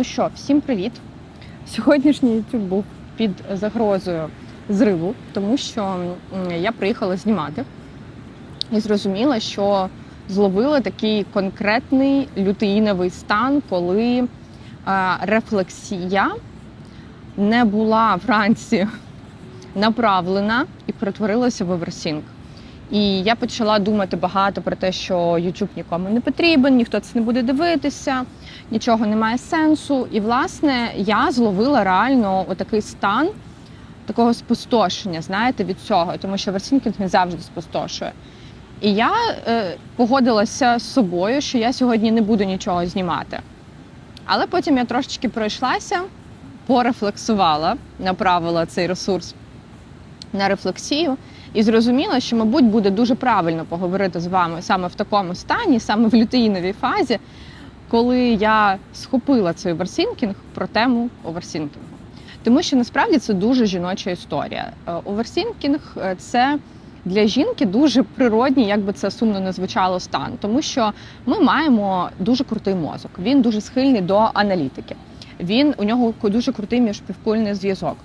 Ну що, всім привіт! Сьогоднішній YouTube був під загрозою зриву, тому що я приїхала знімати і зрозуміла, що зловила такий конкретний лютеїновий стан, коли е, рефлексія не була вранці направлена і перетворилася в оверсінг. І я почала думати багато про те, що YouTube нікому не потрібен, ніхто це не буде дивитися, нічого немає сенсу. І, власне, я зловила реально отакий стан такого спустошення, знаєте, від цього, тому що версінкінг не завжди спустошує. І я е, погодилася з собою, що я сьогодні не буду нічого знімати. Але потім я трошечки пройшлася, порефлексувала, направила цей ресурс на рефлексію і зрозуміла, що, мабуть, буде дуже правильно поговорити з вами саме в такому стані, саме в лютеїновій фазі, коли я схопила цей оверсінкінг про тему оверсінкінгу. Тому що насправді це дуже жіноча історія. Оверсінкінг е, це для жінки дуже природній, як би це сумно не звучало, стан, тому що ми маємо дуже крутий мозок. Він дуже схильний до аналітики. Він у нього дуже крутий міжпівкульний зв'язок.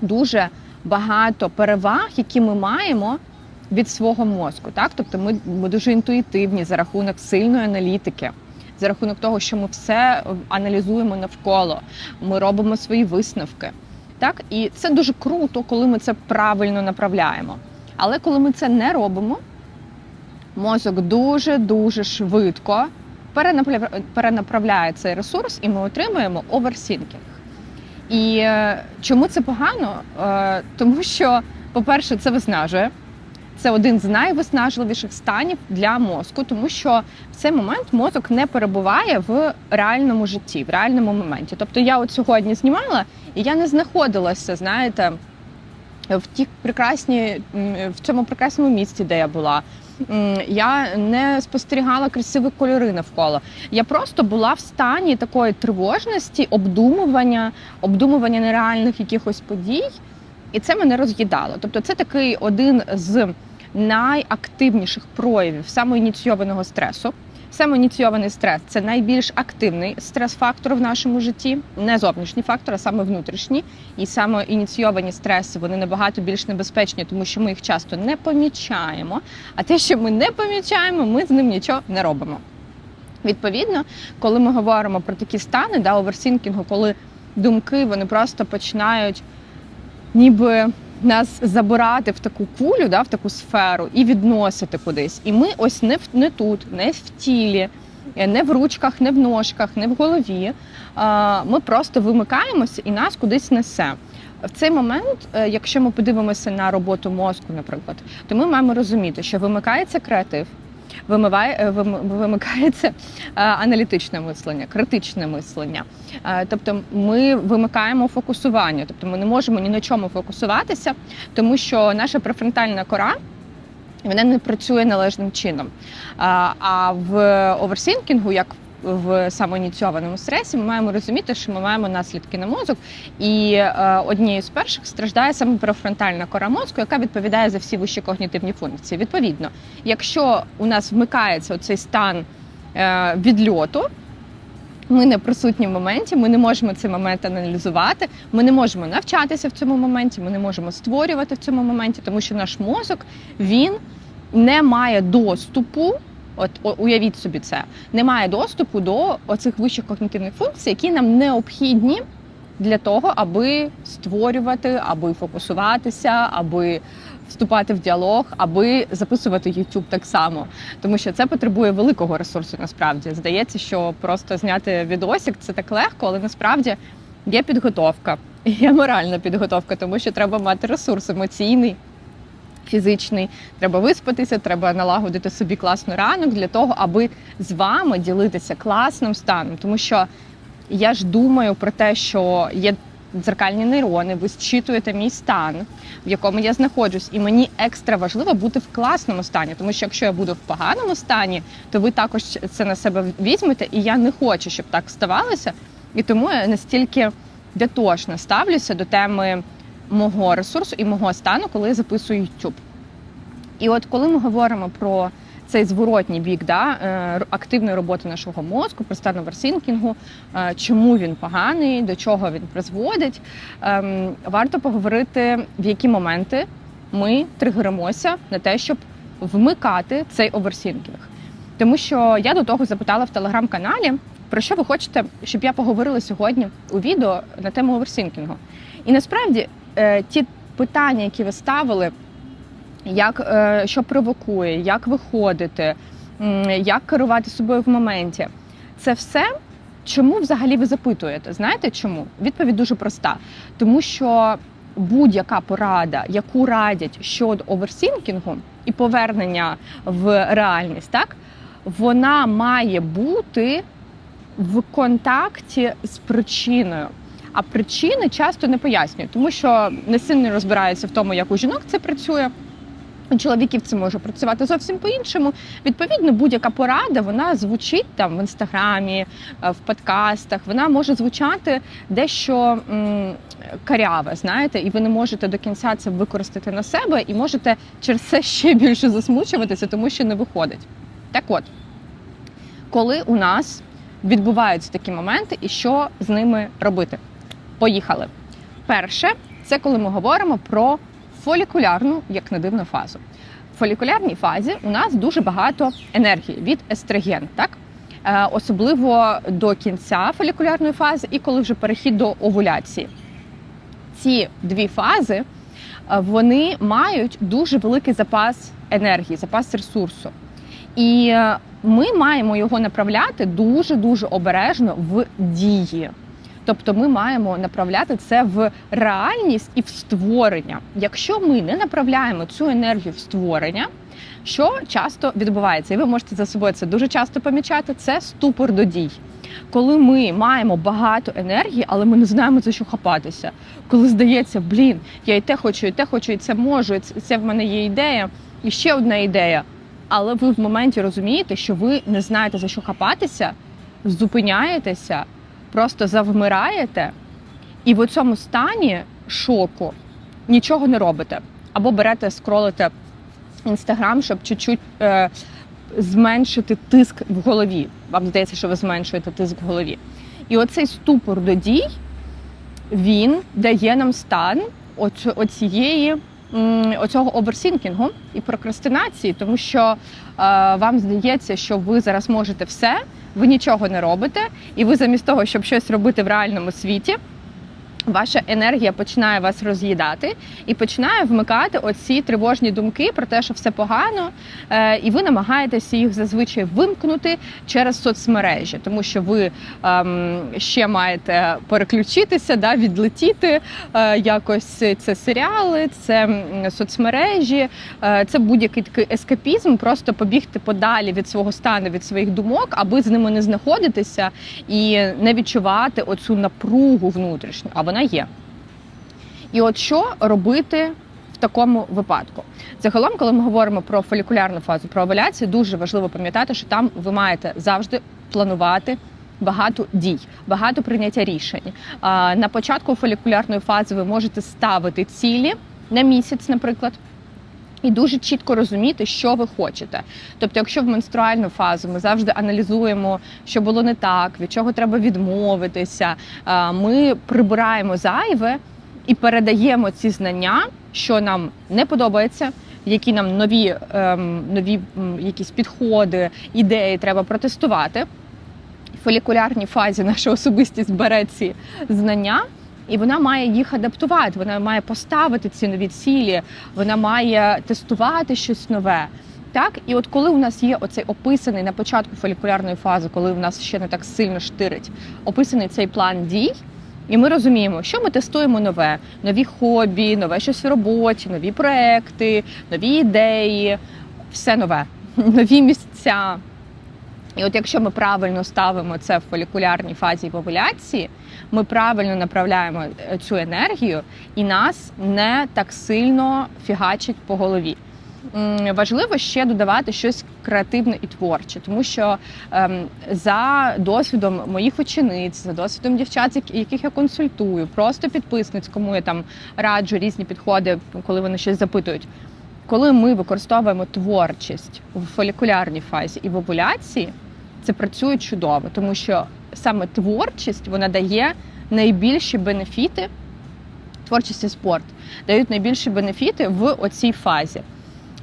Дуже багато переваг, які ми маємо від свого мозку. Так, тобто ми, ми дуже інтуїтивні за рахунок сильної аналітики. За рахунок того, що ми все аналізуємо навколо, ми робимо свої висновки. Так, і це дуже круто, коли ми це правильно направляємо. Але коли ми це не робимо, мозок дуже дуже швидко перенаправляє цей ресурс, і ми отримуємо оверсінкінг. І е, чому це погано? Е, тому що, по-перше, це виснажує. Це один з найвиснажливіших станів для мозку, тому що в цей момент мозок не перебуває в реальному житті, в реальному моменті. Тобто я от сьогодні знімала, і я не знаходилася, знаєте, в тій прекрасній, в цьому прекрасному місці, де я була. Я не спостерігала красиві кольори навколо. Я просто була в стані такої тривожності, обдумування, обдумування нереальних якихось подій, і це мене роз'їдало. Тобто, це такий один з найактивніших проявів самоініційованого стресу. Самоініційований стрес це найбільш активний стрес-фактор в нашому житті, не зовнішній фактор, а саме внутрішній. І самоініційовані стреси вони набагато більш небезпечні, тому що ми їх часто не помічаємо. А те, що ми не помічаємо, ми з ним нічого не робимо. Відповідно, коли ми говоримо про такі стани, да, оверсінкінгу, коли думки вони просто починають ніби нас забирати в таку кулю, да, в таку сферу і відносити кудись. І ми ось не в не тут, не в тілі, е, не в ручках, не в ножках, не в голові. Ми просто вимикаємося і нас кудись несе. В цей момент, е, якщо ми подивимося на роботу мозку, наприклад, то ми маємо розуміти, що вимикається креатив, вимиває, е, вимикається е, аналітичне мислення, критичне мислення. Е, Тобто ми вимикаємо фокусування, тобто ми не можемо ні на чому фокусуватися, тому що наша префронтальна кора. Вона не працює належним чином. А, в оверсінкінгу, як в самоініційованому стресі, ми маємо розуміти, що ми маємо наслідки на мозок, і е, однією з перших страждає саме префронтальна кора мозку, яка відповідає за всі вищі когнітивні функції. Відповідно, якщо у нас вмикається цей стан е, відльоту, ми не присутні в моменті, ми не можемо цей момент аналізувати, ми не можемо навчатися в цьому моменті, ми не можемо створювати в цьому моменті, тому що наш мозок він не має доступу. От уявіть собі це, немає доступу до оцих вищих когнітивних функцій, які нам необхідні для того, аби створювати, аби фокусуватися, аби вступати в діалог, аби записувати YouTube так само. Тому що це потребує великого ресурсу. Насправді здається, що просто зняти відосик це так легко, але насправді є підготовка, є моральна підготовка, тому що треба мати ресурс емоційний. Фізичний, треба виспатися, треба налагодити собі класний ранок для того, аби з вами ділитися класним станом. Тому що я ж думаю про те, що є дзеркальні нейрони, ви зчитуєте мій стан, в якому я знаходжусь, і мені екстра важливо бути в класному стані, тому що якщо я буду в поганому стані, то ви також це на себе візьмете, і я не хочу, щоб так ставалося. І тому я настільки дотошно ставлюся до теми мого ресурсу і мого стану, коли я записую YouTube. І от коли ми говоримо про цей зворотній бік да, е, активної роботи нашого мозку, про стан оверсінкінгу, е, чому він поганий, до чого він призводить. Ем, Варто поговорити, в які моменти ми тригеримося на те, щоб вмикати цей оверсінкінг. Тому що я до того запитала в телеграм-каналі, про що ви хочете, щоб я поговорила сьогодні у відео на тему оверсінкінгу. І насправді ті питання, які ви ставили, як е, що провокує, як виходити, як керувати собою в моменті, це все. Чому взагалі ви запитуєте? Знаєте чому? Відповідь дуже проста. Тому що будь-яка порада, яку радять щодо оверсінкінгу і повернення в реальність, так вона має бути в контакті з причиною. А причини часто не пояснюють, тому що не сильно розбираються в тому, як у жінок це працює. У чоловіків це може працювати зовсім по-іншому. Відповідно, будь-яка порада вона звучить там в інстаграмі, е, в подкастах. Вона може звучати дещо м, каряве, знаєте, і ви не можете до кінця це використати на себе, і можете через це ще більше засмучуватися, тому що не виходить. Так от, коли у нас відбуваються такі моменти, і що з ними робити? Поїхали. Перше, це коли ми говоримо про фолікулярну, як не дивно, фазу. В фолікулярній фазі у нас дуже багато енергії від естроген, так? Е, Особливо до кінця фолікулярної фази і коли вже перехід до овуляції. Ці дві фази е, вони мають дуже великий запас енергії, запас ресурсу. І е, ми маємо його направляти дуже дуже обережно в дії. Тобто ми маємо направляти це в реальність і в створення. Якщо ми не направляємо цю енергію в створення, що часто відбувається, і ви можете за собою це дуже часто помічати, це ступор до дій. Коли ми маємо багато енергії, але ми не знаємо за що хапатися. Коли здається, блін, я і те хочу, і те хочу, і це можу, і це в мене є ідея, і ще одна ідея. Але ви в моменті розумієте, що ви не знаєте за що хапатися, зупиняєтеся, просто завмираєте, і в цьому стані шоку нічого не робите. Або берете, скролите інстаграм, щоб чуть-чуть е, зменшити тиск в голові. Вам здається, що ви зменшуєте тиск в голові. І оцей ступор до дій він дає нам стан оцієї. Оцього оверсінкінгу і прокрастинації, тому що е, вам здається, що ви зараз можете все, ви нічого не робите, і ви замість того, щоб щось робити в реальному світі, ваша енергія починає вас роз'їдати і починає вмикати оці тривожні думки про те, що все погано, е, і ви намагаєтеся їх зазвичай вимкнути через соцмережі, тому що ви ем, ще маєте переключитися, да, відлетіти е, якось. Це серіали, це соцмережі, е, це будь-який такий ескапізм, просто побігти подалі від свого стану, від своїх думок, аби з ними не знаходитися і не відчувати оцю напругу внутрішню, вона є. І от що робити в такому випадку? Загалом, коли ми говоримо про фолікулярну фазу, про овуляцію, дуже важливо пам'ятати, що там ви маєте завжди планувати. Багато дій, багато прийняття рішень. На початку фолікулярної фази ви можете ставити цілі на місяць, наприклад, і дуже чітко розуміти, що ви хочете. Тобто, якщо в менструальну фазу ми завжди аналізуємо, що було не так, від чого треба відмовитися, ми прибираємо зайве і передаємо ці знання, що нам не подобається. Які нам нові, ем, нові якісь підходи, ідеї треба протестувати. В фолікулярній фазі наша особистість бере ці знання, і вона має їх адаптувати. Вона має поставити ці нові цілі, вона має тестувати щось нове. Так, і от коли у нас є оцей описаний на початку фолікулярної фази, коли в нас ще не так сильно штирить, описаний цей план дій, і ми розуміємо, що ми тестуємо нове, нові хобі, нове щось в роботі, нові проекти, нові ідеї, все нове, нові місця. І от якщо ми правильно ставимо це в фолікулярній фазі в ми правильно направляємо е, цю енергію, і нас не так сильно фігачить по голові. Важливо ще додавати щось креативне і творче, тому що ем, за досвідом моїх учениць, за досвідом дівчат, яких я консультую, просто підписниць, кому я там раджу різні підходи, коли вони щось запитують. Коли ми використовуємо творчість в фолікулярній фазі і в овуляції, це працює чудово, тому що саме творчість вона дає найбільші бенефіти. Творчість і спорт дають найбільші бенефіти в оцій фазі.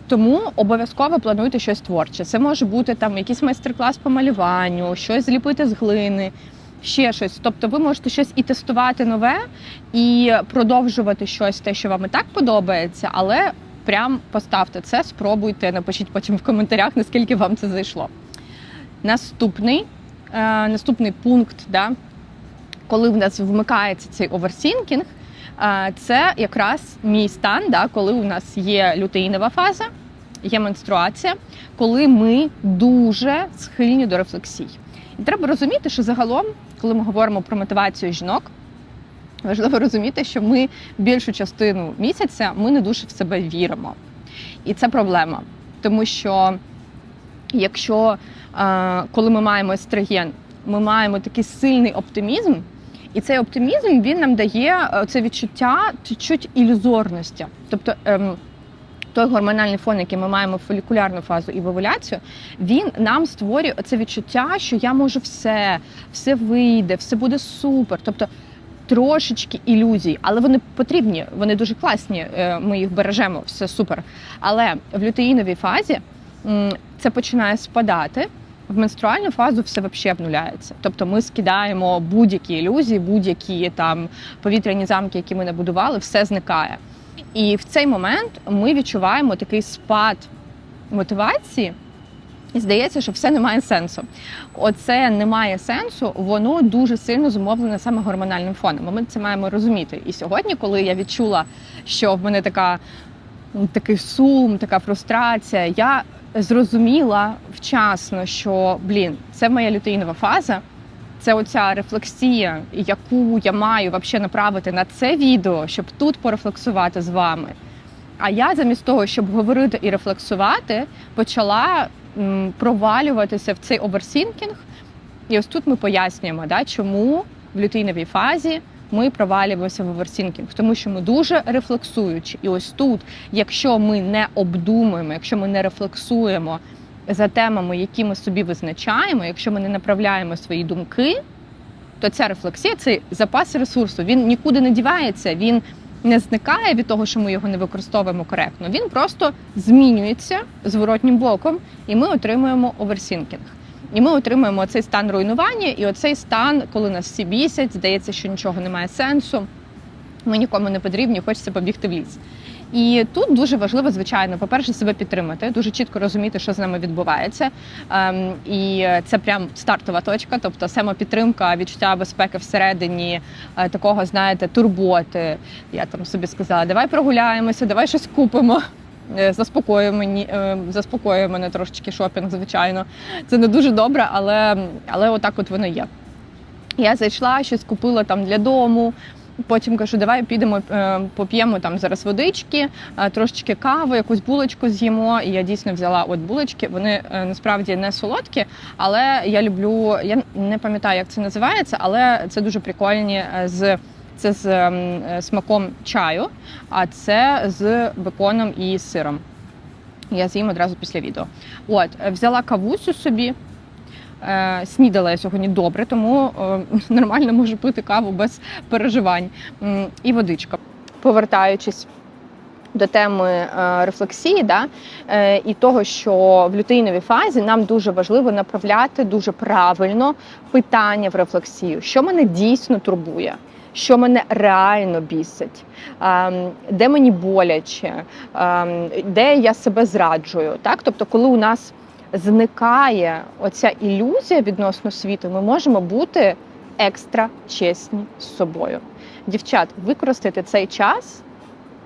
Тому обов'язково плануйте щось творче. Це може бути там якийсь майстер-клас по малюванню, щось зліпити з глини, ще щось. Тобто ви можете щось і тестувати нове, і продовжувати щось, те, що вам і так подобається, але прям поставте це, спробуйте, напишіть потім в коментарях, наскільки вам це зайшло. Наступний, е, наступний пункт, да, коли в нас вмикається цей оверсінкінг, е, це якраз мій стан, да, коли у нас є лютеїнова фаза, є менструація, коли ми дуже схильні до рефлексій. І треба розуміти, що загалом, коли ми говоримо про мотивацію жінок, важливо розуміти, що ми більшу частину місяця ми не дуже в себе віримо. І це проблема. Тому що якщо е, коли ми маємо естроген, ми маємо такий сильний оптимізм, і цей оптимізм він нам дає е, це відчуття чуть-чуть ілюзорності. Тобто ем, той гормональний фон, який ми маємо в фолікулярну фазу і в овуляцію, він нам створює це відчуття, що я можу все, все вийде, все буде супер. Тобто трошечки ілюзій, але вони потрібні, вони дуже класні. е, Ми їх бережемо, все супер. Але в лютеїновій фазі це починає спадати. В менструальну фазу все взагалі обнуляється. Тобто ми скидаємо будь-які ілюзії, будь-які там повітряні замки, які ми набудували, все зникає. І в цей момент ми відчуваємо такий спад мотивації, і здається, що все не має сенсу. Оце не має сенсу, воно дуже сильно зумовлене саме гормональним фоном. Ми це маємо розуміти. І сьогодні, коли я відчула, що в мене така такий сум, така фрустрація, я зрозуміла вчасно, що блін, це моя лютеїнова фаза. Це оця рефлексія, яку я маю вообще направити на це відео, щоб тут порефлексувати з вами. А я замість того, щоб говорити і рефлексувати, почала провалюватися в цей оверсінкінг. І ось тут ми пояснюємо, да, чому в лютеїновій фазі ми провалюємося в оверсінкінг, тому що ми дуже рефлексуючі. І ось тут, якщо ми не обдумуємо, якщо ми не рефлексуємо за темами, які ми собі визначаємо, якщо ми не направляємо свої думки, то ця рефлексія це запас ресурсу. Він нікуди не дівається, він не зникає від того, що ми його не використовуємо коректно. Він просто змінюється зворотнім боком, і ми отримуємо оверсінкінг. І ми отримуємо цей стан руйнування, і оцей стан, коли нас всі бісять, здається, що нічого немає сенсу. Ми нікому не потрібні, хочеться побігти в ліс. І тут дуже важливо, звичайно, по-перше, себе підтримати, дуже чітко розуміти, що з нами відбувається. Ем, і це прям стартова точка, тобто самопідтримка, відчуття безпеки всередині е, такого, знаєте, турботи. Я там собі сказала, давай прогуляємося, давай щось купимо. Е, Заспокоює мені, е, заспокоює мене трошечки шопінг, звичайно. Це не дуже добре, але, але отак от воно є. Я зайшла, щось купила там для дому. Потім кажу, давай підемо е, поп'ємо там зараз водички, е, трошечки кави, якусь булочку з'їмо. І я дійсно взяла от булочки. Вони е, насправді не солодкі, але я люблю. Я не пам'ятаю, як це називається, але це дуже прикольні з. Це з ем, смаком чаю, а це з беконом і сиром. Я з'їм одразу після відео. От, взяла кавусю собі. Е, Снідала я сьогодні добре, тому е, нормально можу пити каву без переживань. І водичка. Повертаючись до теми е, рефлексії, да, і того, що в лютеїновій фазі нам дуже важливо направляти дуже правильно питання в рефлексію, що мене дійсно турбує. Що мене реально бісить, ем, де мені боляче, ем, де я себе зраджую. Так? Тобто, коли у нас зникає оця ілюзія відносно світу, ми можемо бути екстра чесні з собою. Дівчат, використайте цей час,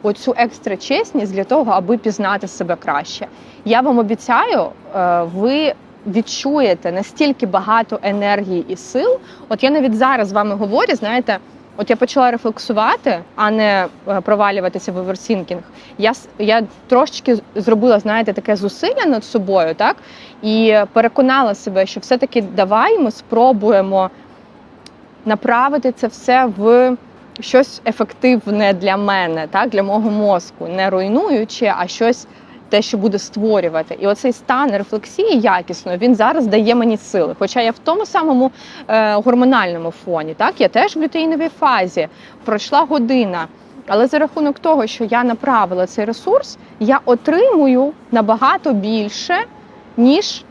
оцю екстра чесність для того, аби пізнати себе краще. Я вам обіцяю, е, ви відчуєте настільки багато енергії і сил. От я навіть зараз з вами говорю, знаєте. От я почала рефлексувати, а не е, провалюватися в оверсінкінг. Я я трошечки зробила, знаєте, таке зусилля над собою, так? І переконала себе, що все-таки давай ми спробуємо направити це все в щось ефективне для мене, так? Для мого мозку, не руйнуючи, а щось те, що буде створювати. І оцей стан рефлексії якісно він зараз дає мені сили. Хоча я в тому самому е, гормональному фоні, так я теж в лютеїновій фазі пройшла година. Але за рахунок того, що я направила цей ресурс, я отримую набагато більше, ніж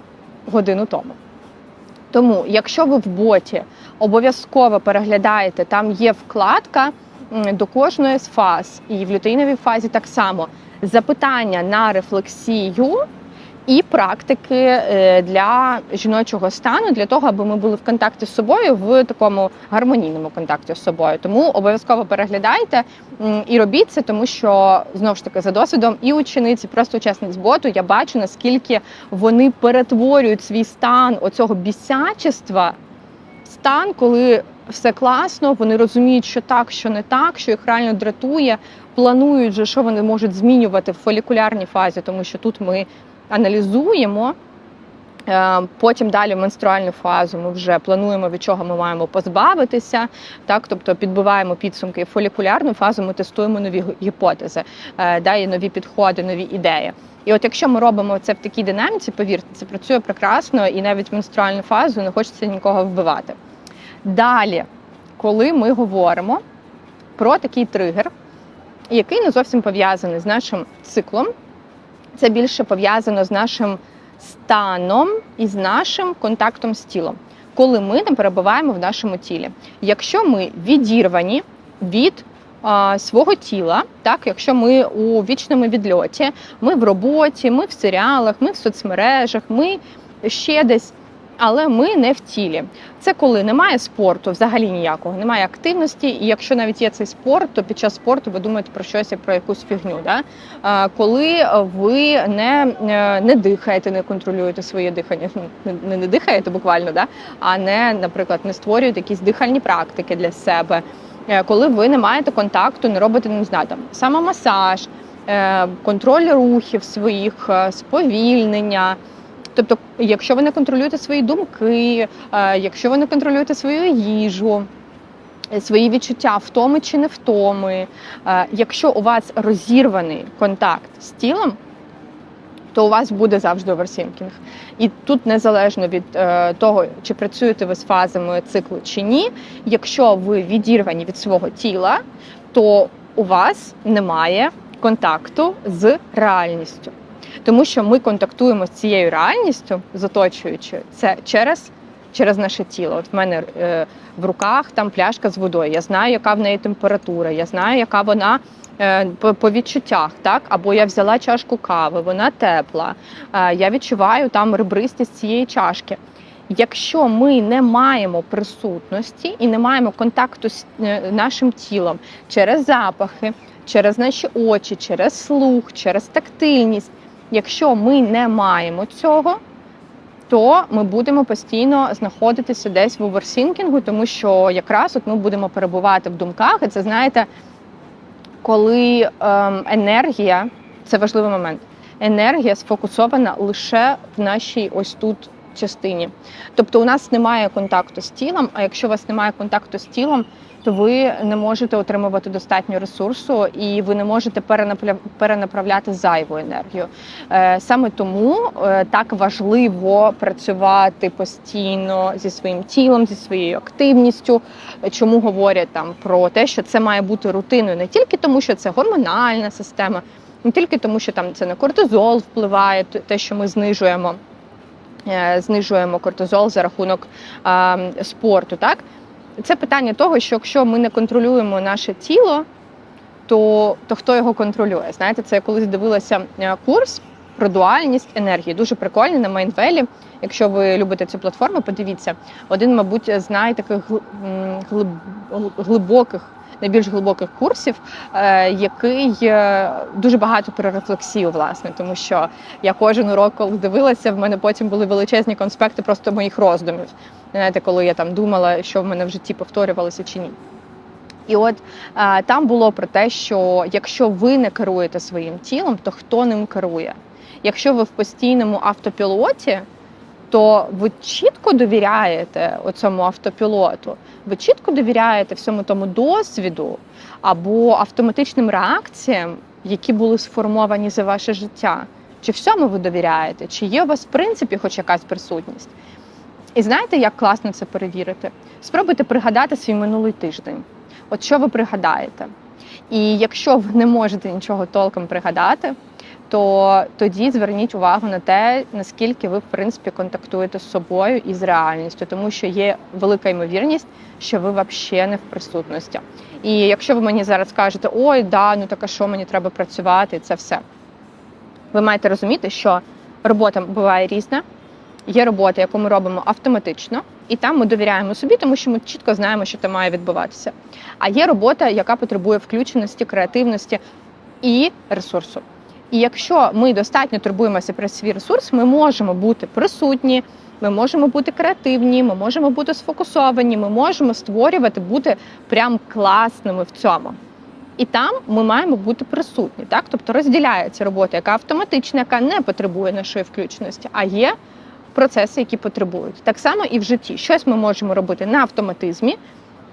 годину тому. Тому, якщо ви в боті обов'язково переглядаєте, там є вкладка до кожної з фаз, і в лютеїновій фазі так само запитання на рефлексію і практики е, для жіночого стану, для того, аби ми були в контакті з собою в такому гармонійному контакті з собою. Тому обов'язково переглядайте і робіть це, тому що знову ж таки за досвідом і учениці, просто учасниць боту, я бачу наскільки вони перетворюють свій стан оцього бісячества стан, коли все класно, вони розуміють, що так, що не так, що їх реально дратує, планують же, що вони можуть змінювати в фолікулярній фазі, тому що тут ми аналізуємо. Е, Потім далі в менструальну фазу ми вже плануємо, від чого ми маємо позбавитися. Так, тобто підбиваємо підсумки. Фолікулярну фазу ми тестуємо нові гіпотези, е, дає нові підходи, нові ідеї. І от якщо ми робимо це в такій динаміці, повірте, це працює прекрасно, і навіть в менструальну фазу не хочеться нікого вбивати. Далі, коли ми говоримо про такий тригер, який не зовсім пов'язаний з нашим циклом, це більше пов'язано з нашим станом і з нашим контактом з тілом, коли ми не перебуваємо в нашому тілі. Якщо ми відірвані від свого тіла, так, якщо ми у вічному відльоті, ми в роботі, ми в серіалах, ми в соцмережах, ми ще десь. Але ми не в тілі. Це коли немає спорту, взагалі ніякого, немає активності. І якщо навіть є цей спорт, то під час спорту ви думаєте про щось як про якусь фігню. Да? А, Коли ви не, не дихаєте, не контролюєте своє дихання, не, не, не дихаєте буквально, да? а не, наприклад, не створюєте якісь дихальні практики для себе. Е, Коли ви не маєте контакту, не робите не знаю, там самомасаж, е, контроль рухів своїх, е, сповільнення. Тобто, якщо ви не контролюєте свої думки, е, якщо ви не контролюєте свою їжу, е, свої відчуття втоми чи не втоми, е, якщо у вас розірваний контакт з тілом, то у вас буде завжди оверсінкінг. І тут незалежно від того, чи працюєте ви з фазами циклу чи ні, якщо ви відірвані від свого тіла, то у вас немає контакту з реальністю. Тому що ми контактуємо з цією реальністю, з оточуючою, це через, через наше тіло. От в мене е, в руках там пляшка з водою. Я знаю, яка в неї температура, я знаю, яка вона е, по, по відчуттях, так? Або я взяла чашку кави, вона тепла. Е, я відчуваю там ребристість цієї чашки. Якщо ми не маємо присутності і не маємо контакту з е, нашим тілом через запахи, через наші очі, через слух, через тактильність. Якщо ми не маємо цього, то ми будемо постійно знаходитися десь в оверсінкінгу, тому що якраз от ми будемо перебувати в думках, і це знаєте, коли ем, енергія це важливий момент. Енергія сфокусована лише в нашій ось тут частині. Тобто, у нас немає контакту з тілом. А якщо у вас немає контакту з тілом, то ви не можете отримувати достатньо ресурсу і ви не можете перенаправляти зайву енергію. Е, Саме тому е, так важливо працювати постійно зі своїм тілом, зі своєю активністю. Чому говорять там про те, що це має бути рутиною, не тільки тому, що це гормональна система, не тільки тому, що там це на кортизол впливає, те, що ми знижуємо. Е, Знижуємо кортизол за рахунок спорту, так це питання того, що якщо ми не контролюємо наше тіло, то, то хто його контролює? Знаєте, це я колись дивилася е, курс про дуальність енергії. Дуже прикольний на Майнвелі. Якщо ви любите цю платформу, подивіться. Один, мабуть, з найтаких гл- глиб- глибоких, найбільш глибоких курсів, е, який е, дуже багато про рефлексію, власне, тому що я кожен урок, коли дивилася, в мене потім були величезні конспекти просто моїх роздумів. Знаєте, коли я там думала, що в мене в житті повторювалося чи ні. І от е, там було про те, що якщо ви не керуєте своїм тілом, то хто ним керує? Якщо ви в постійному автопілоті, то ви чітко довіряєте цьому автопілоту, ви чітко довіряєте всьому тому досвіду або автоматичним реакціям, які були сформовані за ваше життя. Чи всьому ви довіряєте? Чи є у вас в принципі хоч якась присутність? І знаєте, як класно це перевірити? Спробуйте пригадати свій минулий тиждень. От що ви пригадаєте? І якщо ви не можете нічого толком пригадати, то тоді зверніть увагу на те, наскільки ви в принципі контактуєте з собою і з реальністю, тому що є велика ймовірність, що ви взагалі не в присутності. І якщо ви мені зараз скажете, ой, да, ну так а що мені треба працювати, це все. Ви маєте розуміти, що робота буває різна. Є робота, яку ми робимо автоматично, і там ми довіряємо собі, тому що ми чітко знаємо, що там має відбуватися. А є робота, яка потребує включеності, креативності і ресурсу. І якщо ми достатньо турбуємося про свій ресурс, ми можемо бути присутні, ми можемо бути креативні, ми можемо бути сфокусовані, ми можемо створювати, бути прям класними в цьому. І там ми маємо бути присутні, так тобто розділяється робота, яка автоматична, яка не потребує нашої включеності, а є процеси, які потребують. Так само і в житті. Щось ми можемо робити на автоматизмі,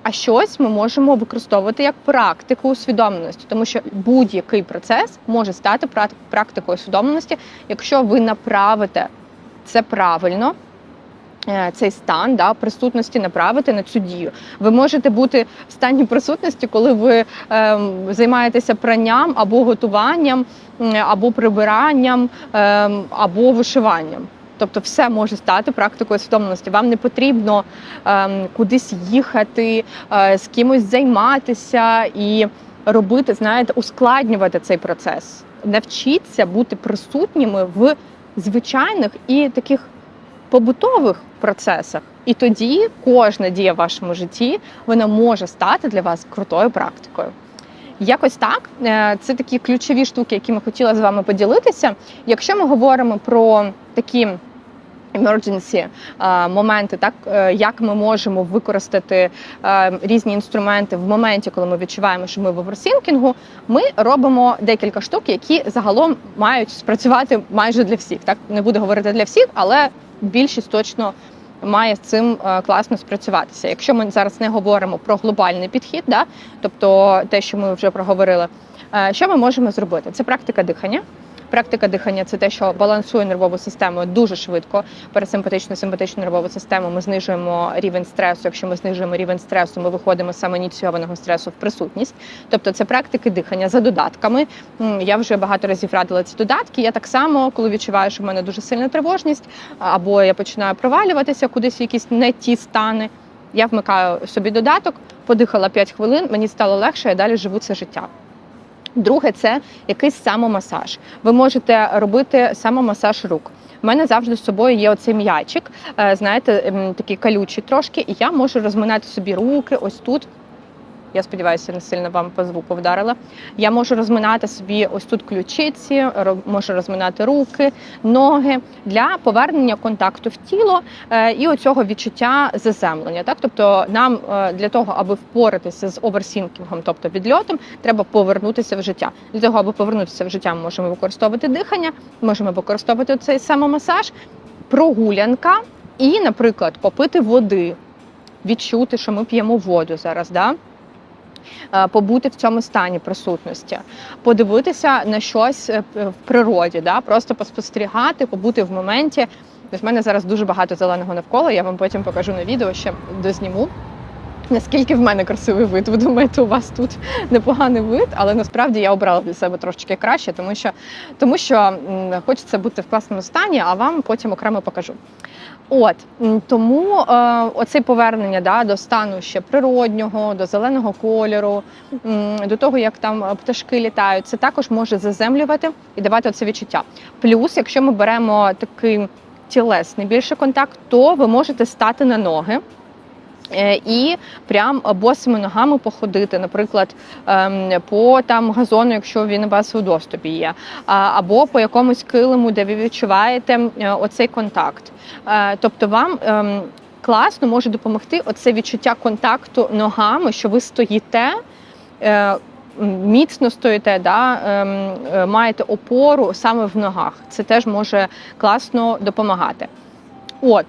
а щось ми можемо використовувати як практику усвідомленості, тому що будь-який процес може стати прак- практикою усвідомленості, якщо ви направите це правильно. е, Цей стан да, присутності направити на цю дію. Ви можете бути в стані присутності, коли ви ем, займаєтеся пранням або готуванням, або прибиранням, ем, або вишиванням. Тобто, все може стати практикою свідомості. Вам не потрібно ем, кудись їхати, е, з кимось займатися і робити, знаєте, ускладнювати цей процес. Навчіться бути присутніми в звичайних і таких побутових процесах. І тоді кожна дія в вашому житті вона може стати для вас крутою практикою. Якось так, Е, це такі ключові штуки, які ми хотіли з вами поділитися. Якщо ми говоримо про такі emergency е, моменти, так е, як ми можемо використати е, різні інструменти в моменті, коли ми відчуваємо, що ми в оверсінкінгу, ми робимо декілька штук, які загалом мають спрацювати майже для всіх. Так не буду говорити для всіх, але більшість точно. Має з цим класно спрацюватися. Якщо ми зараз не говоримо про глобальний підхід, да, тобто те, що ми вже проговорили, що ми можемо зробити? Це практика дихання. Практика дихання це те, що балансує нервову систему дуже швидко. Парасимпатичну симпатичну нервову систему ми знижуємо рівень стресу. Якщо ми знижуємо рівень стресу, ми виходимо з самоініційованого стресу в присутність. Тобто це практики дихання за додатками. Я вже багато разів радила ці додатки. Я так само, коли відчуваю, що в мене дуже сильна тривожність, або я починаю провалюватися кудись в якісь не ті стани. Я вмикаю собі додаток, подихала 5 хвилин, мені стало легше, я далі живу це життя. Друге, це якийсь самомасаж. Ви можете робити самомасаж рук. У мене завжди з собою є оцей м'ячик, е, знаєте, такий калючий трошки, і я можу розминати собі руки ось тут. Я сподіваюся, не сильно вам по звуку вдарила. Я можу розминати собі ось тут ключиці, можу розминати руки, ноги для повернення контакту в тіло е, і оцього відчуття заземлення. Так, тобто нам е, для того, аби впоратися з оверсінкінгом, тобто відльотом, треба повернутися в життя. Для того, аби повернутися в життя, ми можемо використовувати дихання, можемо використовувати цей самомасаж, прогулянка і, наприклад, попити води, відчути, що ми п'ємо воду зараз. Да? Е, Побути в цьому стані присутності, подивитися на щось е, в природі, да? просто поспостерігати, побути в моменті. В мене зараз дуже багато зеленого навколо. Я вам потім покажу на відео, ще дозніму. Наскільки в мене красивий вид? Ви думаєте, у вас тут непоганий вид, але насправді я обрала для себе трошечки краще, тому що, тому що хочеться бути в класному стані, а вам потім окремо покажу. От тому е, оце повернення да, до стану ще природнього, до зеленого кольору, до того, як там е, пташки літають, це також може заземлювати і давати оце відчуття. Плюс, якщо ми беремо такий тілесний більше контакт, то ви можете стати на ноги. Е, І прям босими ногами походити, наприклад, ем, по там газону, якщо він у вас у доступі є, або по якомусь килиму, де ви відчуваєте е, оцей контакт. Е, Тобто вам ем, класно може допомогти оце відчуття контакту ногами, що ви стоїте. Міцно стоїте, да, ем, маєте опору саме в ногах. Це теж може класно допомагати. От,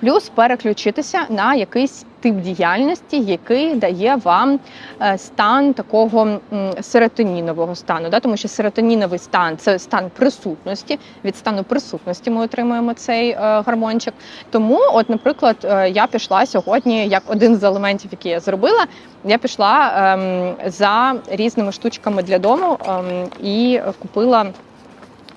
Плюс переключитися на якийсь тип діяльності, який дає вам е, стан такого серотонінового стану. Да? Тому що серотоніновий стан це стан присутності. Від стану присутності ми отримуємо цей е, гормончик. Тому, от, наприклад, е, я пішла сьогодні, як один з елементів, які я зробила, я пішла ем, за різними штучками для дому ем, і купила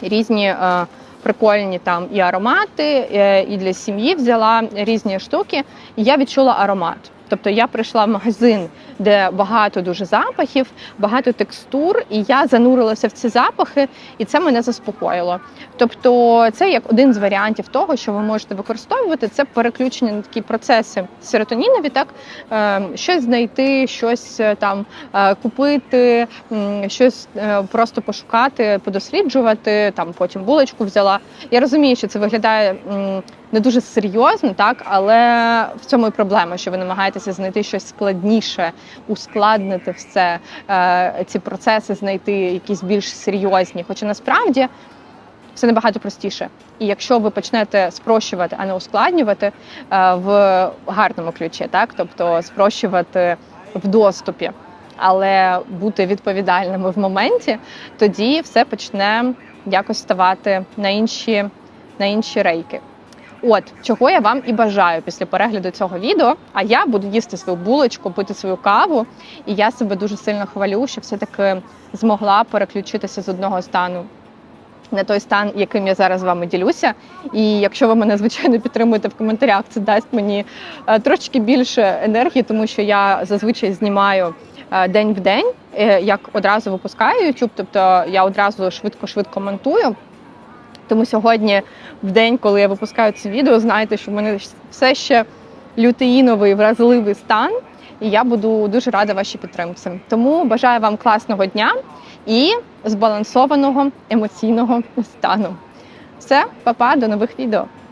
різні. Е, Прикольні там і аромати, е, і для сім'ї взяла різні штуки, і я відчула аромат. Тобто я прийшла в магазин, де багато дуже запахів, багато текстур, і я занурилася в ці запахи, і це мене заспокоїло. Тобто, це як один з варіантів того, що ви можете використовувати, це переключення на такі процеси серотонінові, так е, щось знайти, щось е, там е, купити, щось е, просто пошукати, подосліджувати. Там потім булочку взяла. Я розумію, що це виглядає не дуже серйозно, так але в цьому і проблема, що ви намагаєтеся знайти щось складніше, ускладнити все е, ці процеси, знайти якісь більш серйозні. Хоча насправді все набагато простіше. І якщо ви почнете спрощувати, а не ускладнювати е, в гарному ключі, так тобто спрощувати в доступі, але бути відповідальними в моменті, тоді все почне якось ставати на інші, на інші рейки. От чого я вам і бажаю після перегляду цього відео. А я буду їсти свою булочку, пити свою каву, і я себе дуже сильно хвалю, що все-таки змогла переключитися з одного стану на той стан, яким я зараз з вами ділюся. І якщо ви мене звичайно підтримуєте в коментарях, це дасть мені е, трошки більше енергії, тому що я зазвичай знімаю е, день в день, е, як одразу випускаю YouTube, тобто я одразу швидко-швидко монтую. Тому сьогодні, в день, коли я випускаю це відео, знаєте, що в мене все ще лютеїновий вразливий стан, і я буду дуже рада вашій підтримці. Тому бажаю вам класного дня і збалансованого емоційного стану. Все, па-па, до нових відео.